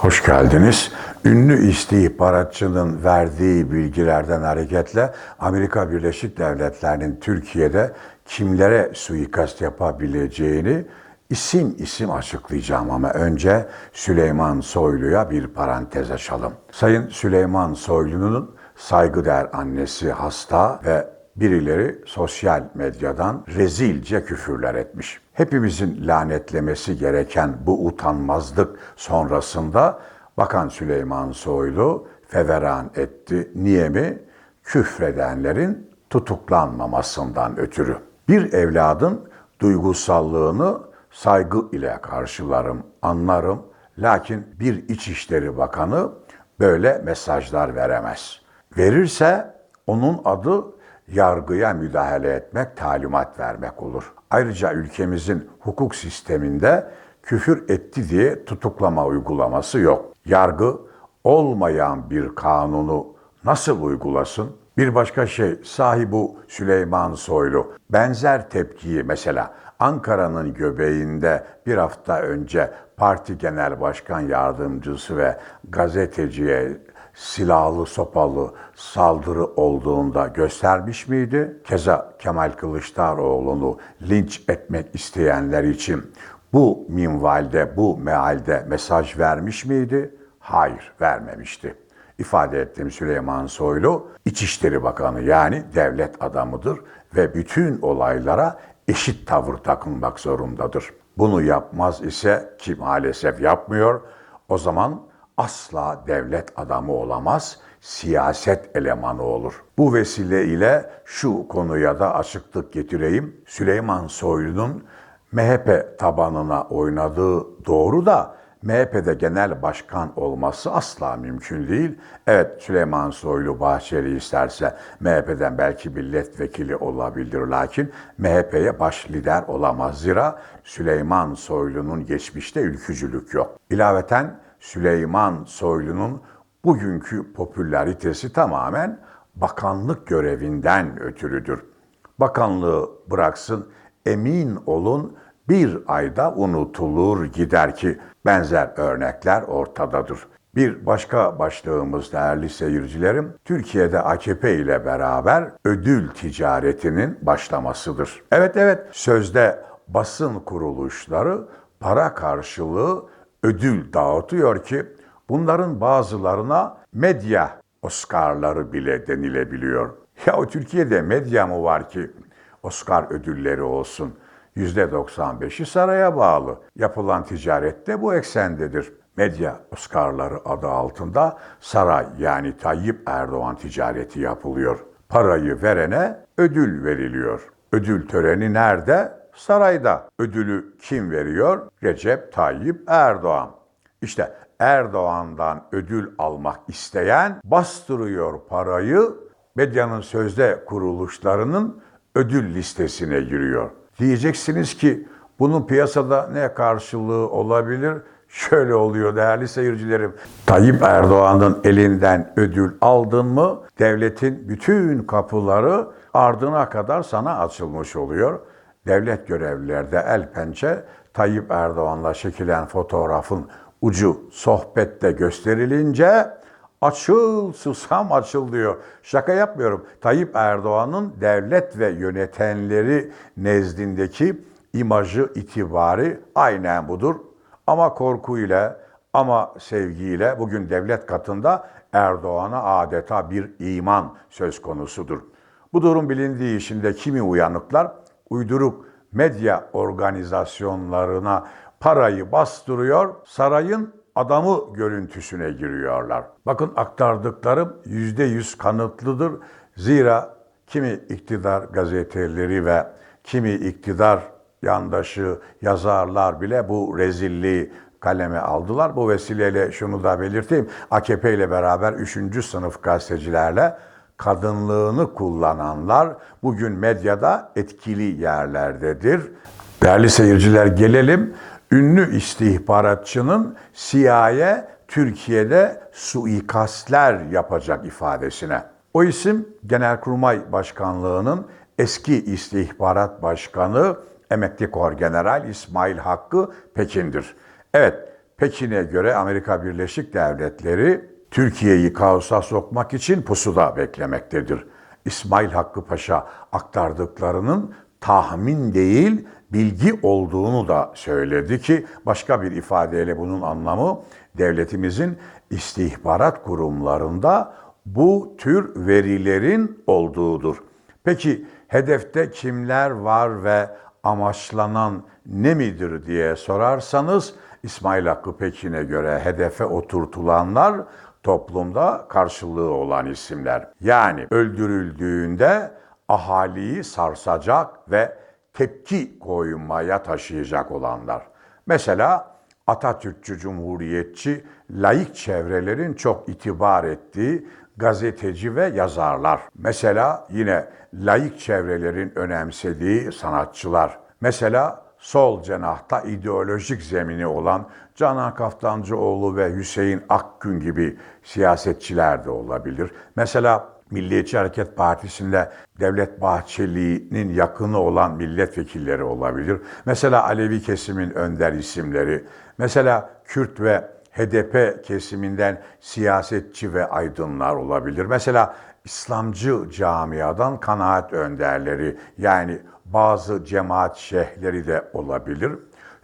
Hoş geldiniz. Ünlü istihbaratçının verdiği bilgilerden hareketle Amerika Birleşik Devletleri'nin Türkiye'de kimlere suikast yapabileceğini isim isim açıklayacağım ama önce Süleyman Soylu'ya bir parantez açalım. Sayın Süleyman Soylu'nun saygıdeğer annesi hasta ve birileri sosyal medyadan rezilce küfürler etmiş. Hepimizin lanetlemesi gereken bu utanmazlık sonrasında Bakan Süleyman Soylu feveran etti. Niye mi? Küfredenlerin tutuklanmamasından ötürü. Bir evladın duygusallığını saygı ile karşılarım, anlarım. Lakin bir İçişleri Bakanı böyle mesajlar veremez. Verirse onun adı yargıya müdahale etmek, talimat vermek olur. Ayrıca ülkemizin hukuk sisteminde küfür etti diye tutuklama uygulaması yok. Yargı olmayan bir kanunu nasıl uygulasın? Bir başka şey, sahi bu Süleyman Soylu benzer tepkiyi mesela Ankara'nın göbeğinde bir hafta önce parti genel başkan yardımcısı ve gazeteciye silahlı sopalı saldırı olduğunda göstermiş miydi? Keza Kemal Kılıçdaroğlu'nu linç etmek isteyenler için bu minvalde, bu mealde mesaj vermiş miydi? Hayır, vermemişti. İfade ettiğim Süleyman Soylu, İçişleri Bakanı yani devlet adamıdır ve bütün olaylara eşit tavır takınmak zorundadır. Bunu yapmaz ise ki maalesef yapmıyor, o zaman asla devlet adamı olamaz, siyaset elemanı olur. Bu vesile ile şu konuya da açıklık getireyim. Süleyman Soylu'nun MHP tabanına oynadığı doğru da MHP'de genel başkan olması asla mümkün değil. Evet Süleyman Soylu Bahçeli isterse MHP'den belki milletvekili olabilir lakin MHP'ye baş lider olamaz. Zira Süleyman Soylu'nun geçmişte ülkücülük yok. İlaveten Süleyman Soylu'nun bugünkü popülaritesi tamamen bakanlık görevinden ötürüdür. Bakanlığı bıraksın emin olun bir ayda unutulur gider ki benzer örnekler ortadadır. Bir başka başlığımız değerli seyircilerim, Türkiye'de AKP ile beraber ödül ticaretinin başlamasıdır. Evet evet sözde basın kuruluşları para karşılığı ödül dağıtıyor ki bunların bazılarına medya Oscar'ları bile denilebiliyor. Ya o Türkiye'de medya mı var ki Oscar ödülleri olsun? %95'i saraya bağlı. Yapılan ticarette bu eksendedir. Medya Oscar'ları adı altında saray yani Tayyip Erdoğan ticareti yapılıyor. Parayı verene ödül veriliyor. Ödül töreni nerede? Sarayda. Ödülü kim veriyor? Recep Tayyip Erdoğan. İşte Erdoğan'dan ödül almak isteyen bastırıyor parayı medyanın sözde kuruluşlarının ödül listesine giriyor. Diyeceksiniz ki bunun piyasada ne karşılığı olabilir? Şöyle oluyor değerli seyircilerim. Tayyip Erdoğan'ın elinden ödül aldın mı devletin bütün kapıları ardına kadar sana açılmış oluyor. Devlet görevlileri de el pençe Tayyip Erdoğan'la çekilen fotoğrafın ucu sohbette gösterilince açıl susam açıl diyor. Şaka yapmıyorum. Tayyip Erdoğan'ın devlet ve yönetenleri nezdindeki imajı, itibarı aynen budur. Ama korkuyla ama sevgiyle bugün devlet katında Erdoğan'a adeta bir iman söz konusudur. Bu durum bilindiği için de kimi uyanıklar uyduruk medya organizasyonlarına parayı bastırıyor, sarayın adamı görüntüsüne giriyorlar. Bakın aktardıklarım yüzde yüz kanıtlıdır. Zira kimi iktidar gazeteleri ve kimi iktidar yandaşı yazarlar bile bu rezilliği kaleme aldılar. Bu vesileyle şunu da belirteyim. AKP ile beraber 3. sınıf gazetecilerle kadınlığını kullananlar bugün medyada etkili yerlerdedir. Değerli seyirciler gelelim ünlü istihbaratçının CIA Türkiye'de suikastler yapacak ifadesine. O isim Genelkurmay Başkanlığı'nın eski istihbarat başkanı emekli kor general İsmail Hakkı Pekin'dir. Evet, Pekin'e göre Amerika Birleşik Devletleri Türkiye'yi kaosa sokmak için pusuda beklemektedir. İsmail Hakkı Paşa aktardıklarının tahmin değil bilgi olduğunu da söyledi ki başka bir ifadeyle bunun anlamı devletimizin istihbarat kurumlarında bu tür verilerin olduğudur. Peki hedefte kimler var ve amaçlanan ne midir diye sorarsanız İsmail Hakkı Pekin'e göre hedefe oturtulanlar toplumda karşılığı olan isimler. Yani öldürüldüğünde ahaliyi sarsacak ve tepki koymaya taşıyacak olanlar. Mesela Atatürkçü, Cumhuriyetçi, laik çevrelerin çok itibar ettiği gazeteci ve yazarlar. Mesela yine laik çevrelerin önemsediği sanatçılar. Mesela sol cenahta ideolojik zemini olan Canan Kaftancıoğlu ve Hüseyin Akgün gibi siyasetçiler de olabilir. Mesela Milliyetçi Hareket Partisi'nde Devlet Bahçeli'nin yakını olan milletvekilleri olabilir. Mesela Alevi kesimin önder isimleri, mesela Kürt ve HDP kesiminden siyasetçi ve aydınlar olabilir. Mesela İslamcı camiadan kanaat önderleri yani bazı cemaat şeyhleri de olabilir.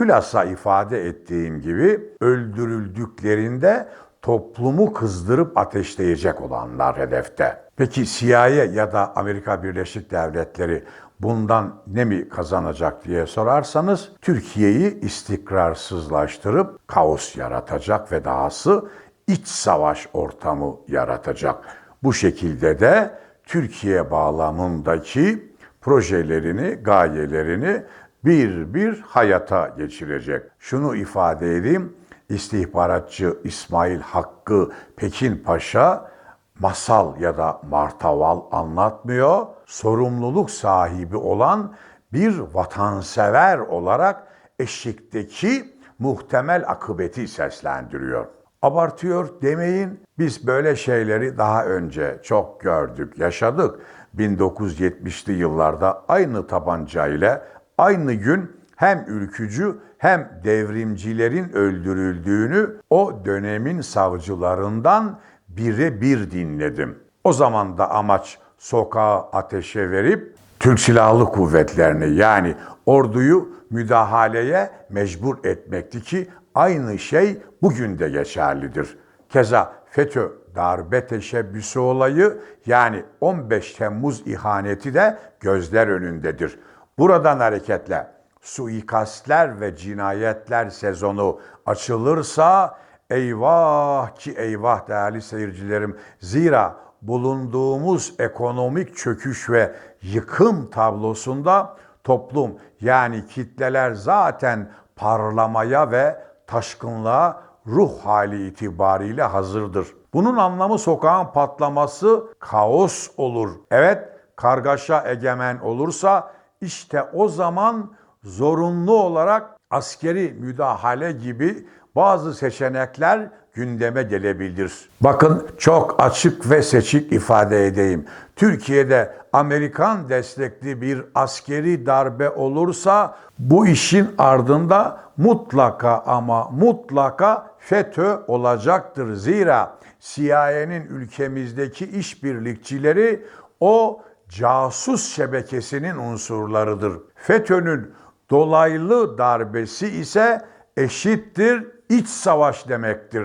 Hülasa ifade ettiğim gibi öldürüldüklerinde toplumu kızdırıp ateşleyecek olanlar hedefte. Peki CIA ya da Amerika Birleşik Devletleri bundan ne mi kazanacak diye sorarsanız Türkiye'yi istikrarsızlaştırıp kaos yaratacak ve dahası iç savaş ortamı yaratacak. Bu şekilde de Türkiye bağlamındaki projelerini, gayelerini bir bir hayata geçirecek. Şunu ifade edeyim, istihbaratçı İsmail Hakkı Pekin Paşa masal ya da martaval anlatmıyor. Sorumluluk sahibi olan bir vatansever olarak eşikteki muhtemel akıbeti seslendiriyor. Abartıyor demeyin. Biz böyle şeyleri daha önce çok gördük, yaşadık. 1970'li yıllarda aynı tabancayla aynı gün hem ülkücü hem devrimcilerin öldürüldüğünü o dönemin savcılarından birebir dinledim. O zaman da amaç sokağa ateşe verip Türk Silahlı Kuvvetlerini yani orduyu müdahaleye mecbur etmekti ki aynı şey bugün de geçerlidir. Keza FETÖ darbe teşebbüsü olayı yani 15 Temmuz ihaneti de gözler önündedir. Buradan hareketle suikastler ve cinayetler sezonu açılırsa eyvah ki eyvah değerli seyircilerim. Zira bulunduğumuz ekonomik çöküş ve yıkım tablosunda toplum yani kitleler zaten parlamaya ve taşkınlığa ruh hali itibariyle hazırdır. Bunun anlamı sokağın patlaması kaos olur. Evet, kargaşa egemen olursa işte o zaman zorunlu olarak askeri müdahale gibi bazı seçenekler gündeme gelebilir. Bakın çok açık ve seçik ifade edeyim. Türkiye'de Amerikan destekli bir askeri darbe olursa bu işin ardında mutlaka ama mutlaka FETÖ olacaktır. Zira CIA'nin ülkemizdeki işbirlikçileri o casus şebekesinin unsurlarıdır. FETÖ'nün dolaylı darbesi ise eşittir iç savaş demektir.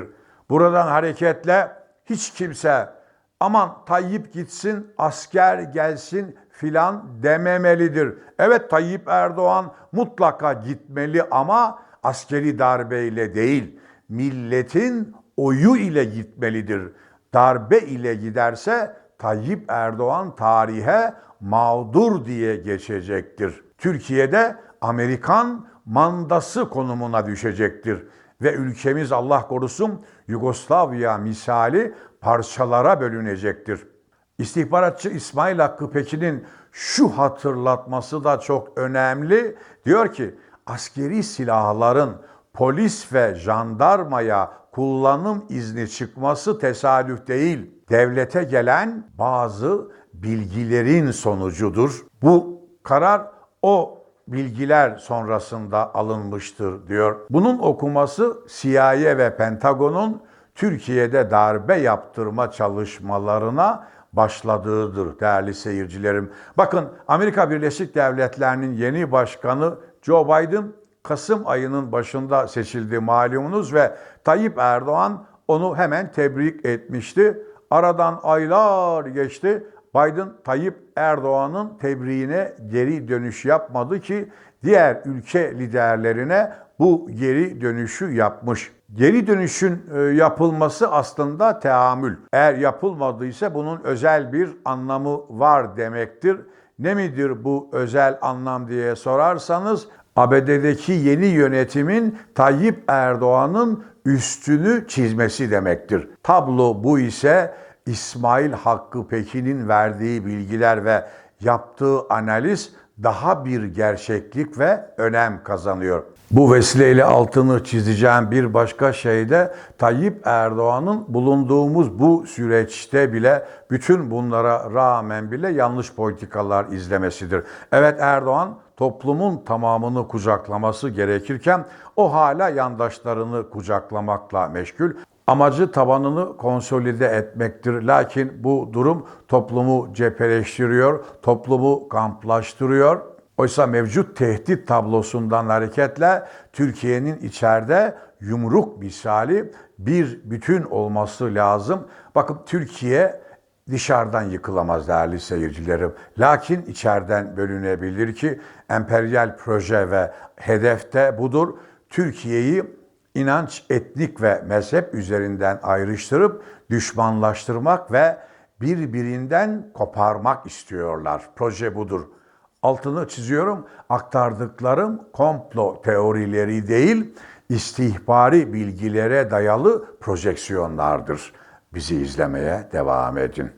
Buradan hareketle hiç kimse aman Tayyip gitsin, asker gelsin filan dememelidir. Evet Tayyip Erdoğan mutlaka gitmeli ama askeri darbeyle değil, milletin oyu ile gitmelidir. Darbe ile giderse Tayyip Erdoğan tarihe mağdur diye geçecektir. Türkiye'de Amerikan mandası konumuna düşecektir ve ülkemiz Allah korusun Yugoslavya misali parçalara bölünecektir. İstihbaratçı İsmail Hakkı Pekin'in şu hatırlatması da çok önemli. Diyor ki askeri silahların polis ve jandarmaya kullanım izni çıkması tesadüf değil. Devlete gelen bazı bilgilerin sonucudur. Bu karar o bilgiler sonrasında alınmıştır diyor. Bunun okuması CIA ve Pentagon'un Türkiye'de darbe yaptırma çalışmalarına başladığıdır değerli seyircilerim. Bakın Amerika Birleşik Devletleri'nin yeni başkanı Joe Biden Kasım ayının başında seçildi malumunuz ve Tayyip Erdoğan onu hemen tebrik etmişti. Aradan aylar geçti. Biden Tayyip Erdoğan'ın tebriğine geri dönüş yapmadı ki diğer ülke liderlerine bu geri dönüşü yapmış. Geri dönüşün e, yapılması aslında teamül. Eğer yapılmadıysa bunun özel bir anlamı var demektir. Ne midir bu özel anlam diye sorarsanız ABD'deki yeni yönetimin Tayyip Erdoğan'ın üstünü çizmesi demektir. Tablo bu ise İsmail Hakkı Pekin'in verdiği bilgiler ve yaptığı analiz daha bir gerçeklik ve önem kazanıyor. Bu vesileyle altını çizeceğim bir başka şey de Tayyip Erdoğan'ın bulunduğumuz bu süreçte bile bütün bunlara rağmen bile yanlış politikalar izlemesidir. Evet Erdoğan toplumun tamamını kucaklaması gerekirken o hala yandaşlarını kucaklamakla meşgul. Amacı tabanını konsolide etmektir. Lakin bu durum toplumu cepheleştiriyor, toplumu kamplaştırıyor. Oysa mevcut tehdit tablosundan hareketle Türkiye'nin içeride yumruk misali bir bütün olması lazım. Bakın Türkiye dışarıdan yıkılamaz değerli seyircilerim. Lakin içeriden bölünebilir ki emperyal proje ve hedefte budur. Türkiye'yi inanç, etnik ve mezhep üzerinden ayrıştırıp düşmanlaştırmak ve birbirinden koparmak istiyorlar. Proje budur. Altını çiziyorum. Aktardıklarım komplo teorileri değil, istihbari bilgilere dayalı projeksiyonlardır. Bizi izlemeye devam edin.